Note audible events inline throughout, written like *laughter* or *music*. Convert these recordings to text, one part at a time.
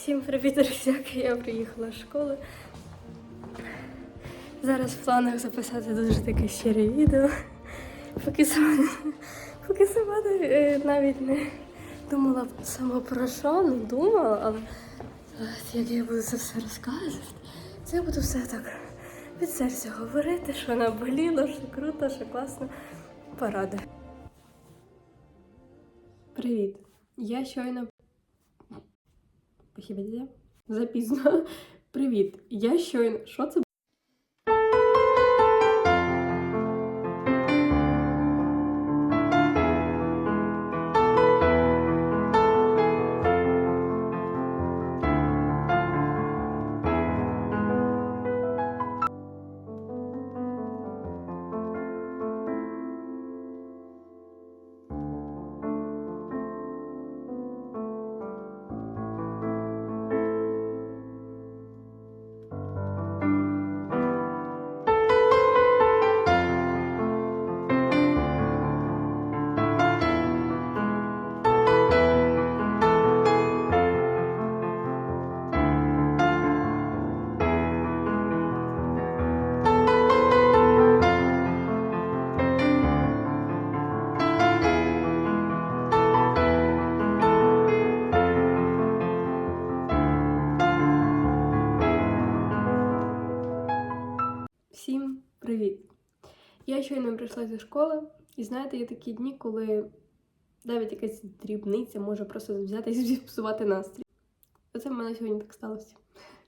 Всім привіт, друзяки! Я приїхала з школи. Зараз в планах записати дуже таке щире відео. Поки сама, поки сама е, навіть не думала сама про що, не думала, але як я буду це все розказувати, це я буду все так від серця говорити, що наболіло, що круто, що класно. Порада. Привіт! Я щойно Хіба? Запізно. *laughs* Привіт. Я щойно. Що це? Всім привіт! Я щойно прийшла зі школи, і знаєте, є такі дні, коли навіть якась дрібниця може просто взяти і зіпсувати настрій. Оце в мене сьогодні так сталося.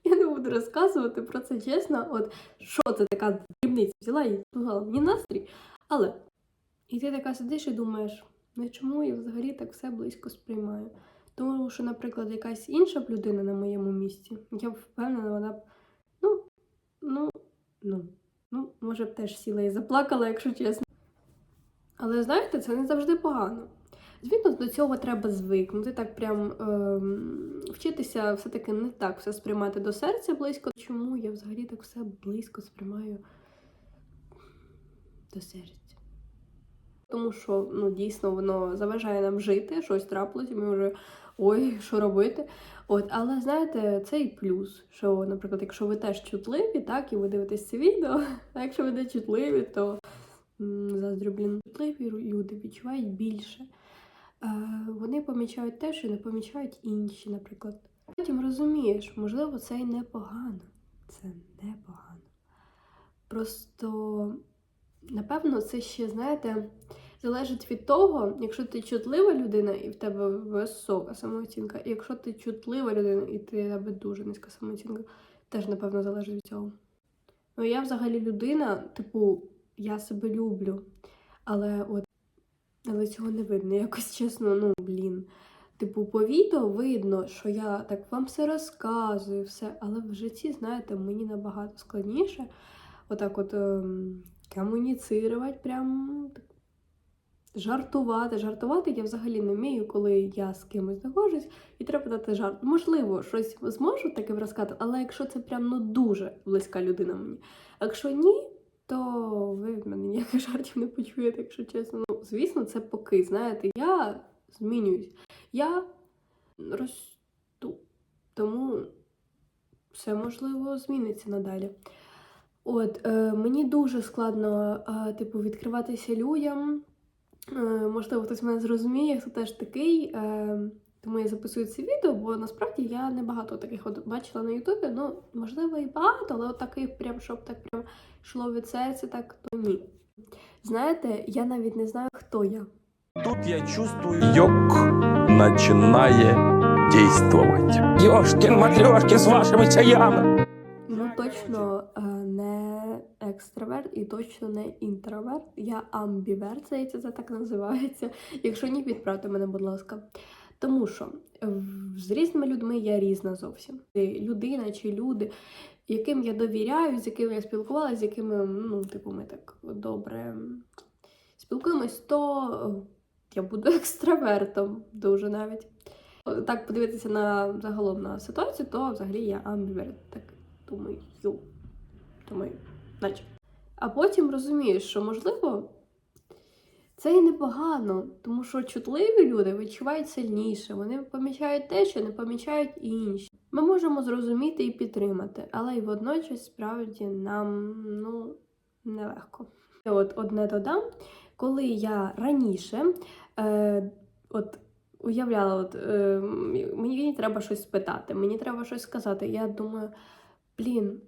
Я не буду розказувати про це чесно. От що це така дрібниця взяла і зіпсувала мені настрій. Але і ти така сидиш і думаєш, ну чому я взагалі так все близько сприймаю? Тому що, наприклад, якась інша б людина на моєму місці, я б впевнена, вона б ну, ну, ну. Ну, може б теж сіла і заплакала, якщо чесно. Але знаєте, це не завжди погано. Звісно, до цього треба звикнути, так прям ем, вчитися все-таки не так все сприймати до серця близько. Чому я взагалі так все близько сприймаю до серця? Тому що ну, дійсно воно заважає нам жити, щось трапилось, і ми вже ой, що робити. От, але знаєте, це і плюс, що, наприклад, якщо ви теж чутливі, так, і ви дивитесь це відео, *laughs* а якщо ви не чутливі, то м, заздрю, блін, чутливі люди відчувають більше. Вони помічають те, що не помічають інші, наприклад. Потім розумієш, можливо, це і непогано. Це непогано. Просто, напевно, це ще, знаєте, залежить від того, якщо ти чутлива людина і в тебе висока самооцінка, і якщо ти чутлива людина і в тебе дуже низька самооцінка, теж, напевно, залежить від цього. Ну, я взагалі людина, типу, я себе люблю, але от але цього не видно. *laughs* Якось чесно, ну блін. Типу, по відео видно, що я так вам все розказую, все, але в житті, знаєте, мені набагато складніше отак от ем, комуніцирувати, прям жартувати. Жартувати я взагалі не вмію, коли я з кимось знаходжусь, і треба дати жарт. Можливо, щось зможу таке розказати, але якщо це прям ну дуже близька людина мені. А якщо ні, то ви від мене ніяких жартів не почуєте, якщо чесно. Ну, звісно, це поки, знаєте, я змінююсь. Я росту. Тому все можливо зміниться надалі. От, е, мені дуже складно, е, типу, відкриватися людям. Е, можливо, хтось мене зрозуміє, хто теж такий. Е, тому я записую це відео, бо насправді я не багато таких от бачила на Ютубі. Ну, можливо, і багато, але от таких прям, щоб так прям йшло від серця, так то ні. Знаєте, я навіть не знаю, хто я. Тут я чувствую, йог начинает действовать. Ёшкин матрешки с вашими чаями. Точно е, не екстраверт і точно не інтроверт. Я амбіверт, здається, це так називається. Якщо ні, підправте мене, будь ласка. Тому що з різними людьми я різна зовсім. Людина чи люди, яким я довіряю, з якими я спілкувалася, з якими, ну, типу, ми так добре спілкуємось, то я буду *laughs* екстравертом дуже навіть. Так подивитися на загалом на ситуацію, то взагалі я амбіверт. Так думаю, думаю, наче. А потім розумієш, що можливо це і непогано, тому що чутливі люди відчувають сильніше, вони помічають те, що не помічають інші. Ми можемо зрозуміти і підтримати, але й водночас справді нам ну, нелегко. От одне додам, коли я раніше е, от, уявляла, от, е, мені треба щось спитати, мені треба щось сказати. Я думаю, блін,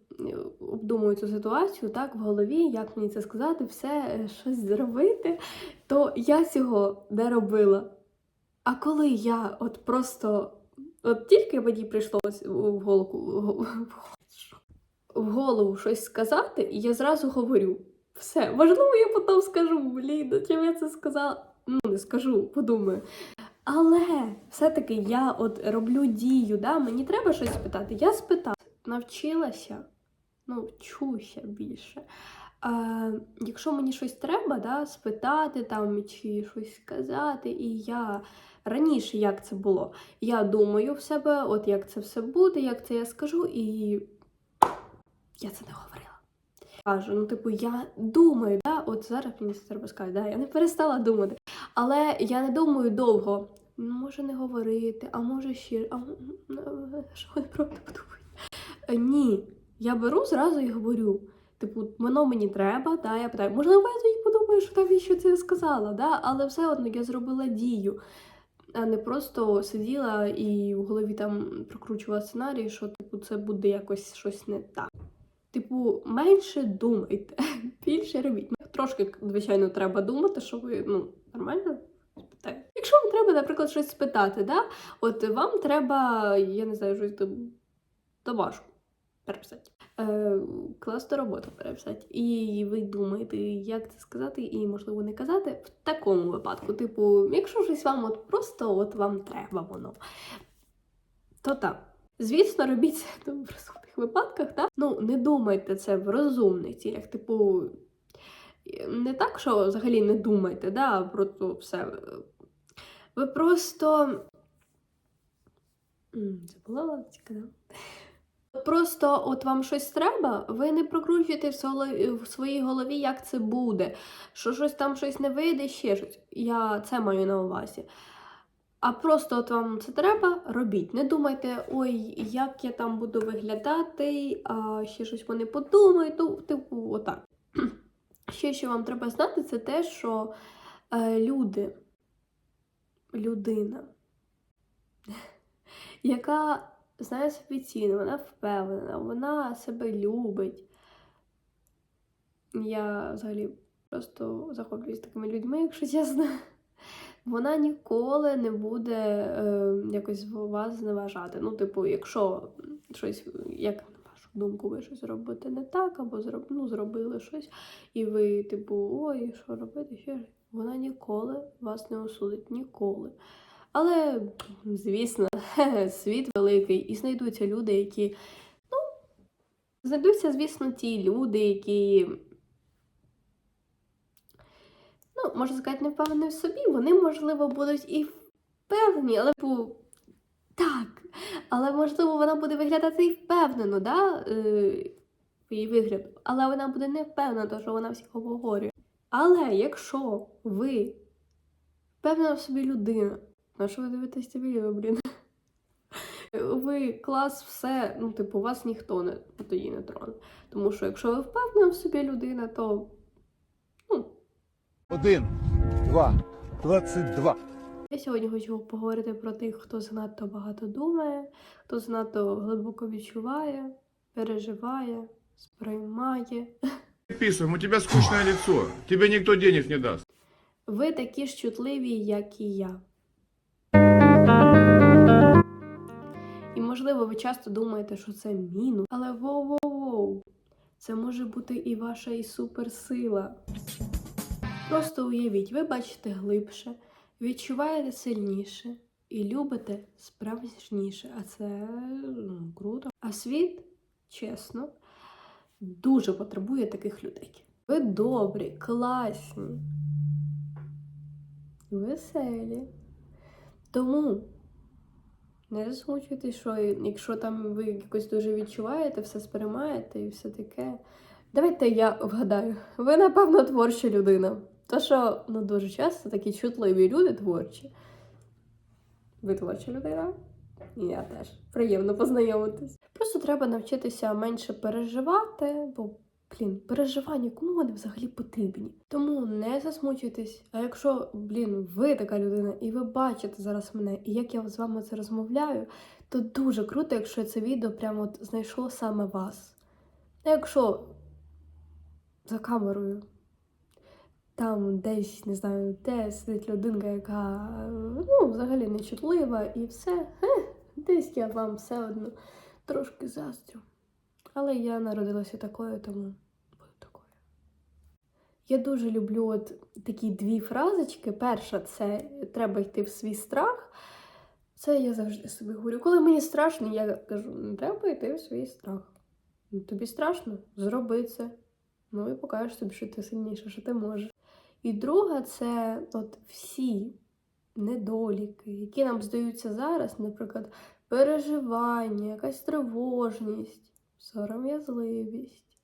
обдумую цю ситуацію так в голові, як мені це сказати, все е, щось зробити, то я цього не робила. А коли я от просто, от тільки мені прийшло в голову, в голову щось сказати, і я зразу говорю. Все, можливо, я потім скажу, блін, ну чим я це сказала? Ну, не скажу, подумаю. Але все-таки я от роблю дію, да? мені треба щось спитати. Я спитала, навчилася, ну, вчуся більше. А, якщо мені щось треба, да, спитати там чи щось сказати, і я раніше як це було, я думаю в себе, от як це все буде, як це я скажу, і я це не говорила. Кажу, ну, типу, я думаю, да, от зараз мені це треба сказати, да, я не перестала думати. Але я не думаю довго. Може не говорити, а може ще, а м, що вони правда подумають? Е, Ні, я беру зразу і говорю. Типу, воно мені треба, да, я питаю, можливо, я тоді подумаю, що там що це сказала, да? але все одно я зробила дію, а не просто сиділа і в голові там прокручувала сценарій, що типу це буде якось щось не так. Типу, менше думайте, *laughs* більше робіть. Ну, Трошки, звичайно, треба думати, що ви ну, нормально спитаєте. Якщо вам треба, наприклад, щось спитати, да? от вам треба, я не знаю, щось домашку переписати. Е, класну роботу переписати. І ви думаєте, як це сказати, і можливо не казати в такому випадку. Типу, якщо щось вам от просто от вам треба воно, то так. Звісно, робіть це в розумних випадках, так? Ну, не думайте це в розумних цілях. Типу, не так, що взагалі не думайте, да, про все. Ви просто. Забула цікаво. Просто от вам щось треба, ви не прокручуєте в соло- в своїй голові, як це буде, що щось там щось не вийде, ще щось. Я це маю на увазі. А просто от вам це треба, робіть. Не думайте, ой, як я там буду виглядати, а ще щось вони подумають. Ну, типу, отак. *clears throat* Ще що вам треба знати, це те, що е, люди, людина, *laughs* яка знає собі ціну, вона впевнена, вона себе любить. Я взагалі просто захоплююсь такими людьми, якщо чесно. Вона ніколи не буде е, якось вас зневажати. Ну, типу, якщо щось, як на вашу думку, ви щось робите не так, або зроб, ну, зробили щось, і ви, типу, ой, що робити ще? Вона ніколи вас не осудить, ніколи. Але, звісно, *laughs* світ великий, і знайдуться люди, які. Ну, знайдуться, звісно, ті люди, які. Ну, можна сказати, не впевнені в собі. Вони, можливо, будуть і впевнені, але типу, так. Але, можливо, вона буде виглядати і впевнено, да? е, її вигляду. Але вона буде не впевнена, тому що вона всіх обговорює. Але якщо ви впевнена в собі людина, на що ви дивитесь це відео, блін? Ви клас, все, ну, типу, вас ніхто не тоді не троне. Тому що якщо ви впевнена в собі людина, то ну, Один, два, двадцять два. Я сьогодні хочу поговорити про тих, хто занадто багато думає, хто занадто глибоко відчуває, переживає, сприймає. Писаем, у тебя скучное лицо. Тебе никто денег не даст. Ви такі ж чутливі, як і я. Можливо, ви часто думаєте, що це мінус, але воу-воу-воу, це може бути і ваша і суперсила. Просто уявіть, ви бачите глибше, відчуваєте сильніше і любите справжніше. А це ну, круто. А світ, чесно, дуже потребує таких людей. Ви добрі, класні, веселі. Тому не засмучуйтесь, що якщо там ви якось дуже відчуваєте, все сприймаєте і все таке. Давайте я вгадаю. Ви, напевно, творча людина. То що ну, дуже часто такі чутливі люди творчі. Ви творча людина? Я теж. Приємно познайомитись. Просто треба навчитися менше переживати, бо, блін, переживання кому вони взагалі потрібні. Тому не засмучуйтесь. А якщо, блін, ви така людина, і ви бачите зараз мене, і як я з вами це розмовляю, то дуже круто, якщо це відео прямо от знайшло саме вас. А якщо за камерою там десь, не знаю, де сидить людинка, яка ну, взагалі не чутлива, і все. Хе, десь я вам все одно трошки заздрю. Але я народилася такою, тому. Я дуже люблю от такі дві фразочки. Перша це треба йти в свій страх. Це я завжди собі говорю. Коли мені страшно, я кажу, не треба йти в свій страх. Ну, Тобі страшно? Зроби це. Ну і покажеш собі, що ти сильніше, що ти можеш. І друга це от всі недоліки, які нам здаються зараз, наприклад, переживання, якась тривожність, сором'язливість,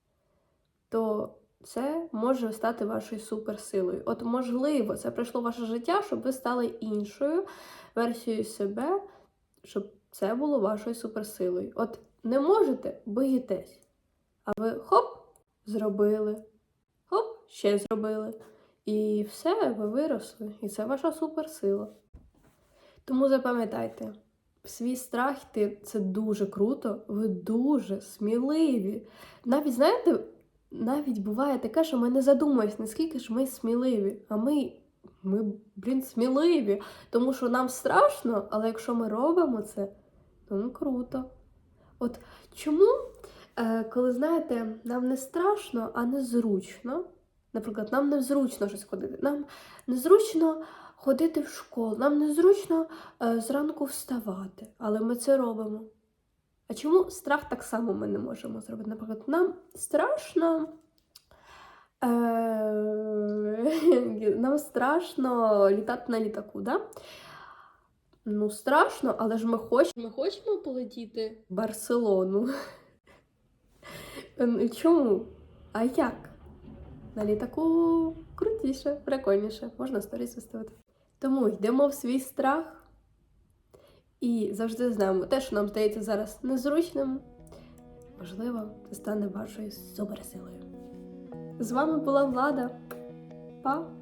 то це може стати вашою суперсилою. От, можливо, це прийшло в ваше життя, щоб ви стали іншою версією себе, щоб це було вашою суперсилою. От не можете, боїтесь. А ви хоп, зробили, хоп, ще зробили. І все, ви виросли. І це ваша суперсила. Тому запам'ятайте, свій страх йти це дуже круто, ви дуже сміливі. Навіть, знаєте, навіть буває таке, що ми не задумуємось, наскільки ж ми сміливі. А ми, ми, блін, сміливі. Тому що нам страшно, але якщо ми робимо це, то ну круто. От чому, е, коли знаєте, нам не страшно, а незручно. Наприклад, нам незручно щось ходити. Нам незручно ходити в школу, нам незручно е, зранку вставати, але ми це робимо. А чому страх так само ми не можемо зробити? Наприклад, нам страшно. Е, *laughs* нам страшно літати на літаку, да? Ну, страшно, але ж ми хочемо. Ми хочемо полетіти в Барселону. *laughs* Ну, Чому? А як? На літаку крутіше, прикольніше, можна сторіс виставити. Тому йдемо в свій страх і завжди знаємо, те, що нам здається зараз незручним, можливо, це стане вашою суперсилою. З вами була Влада. Па!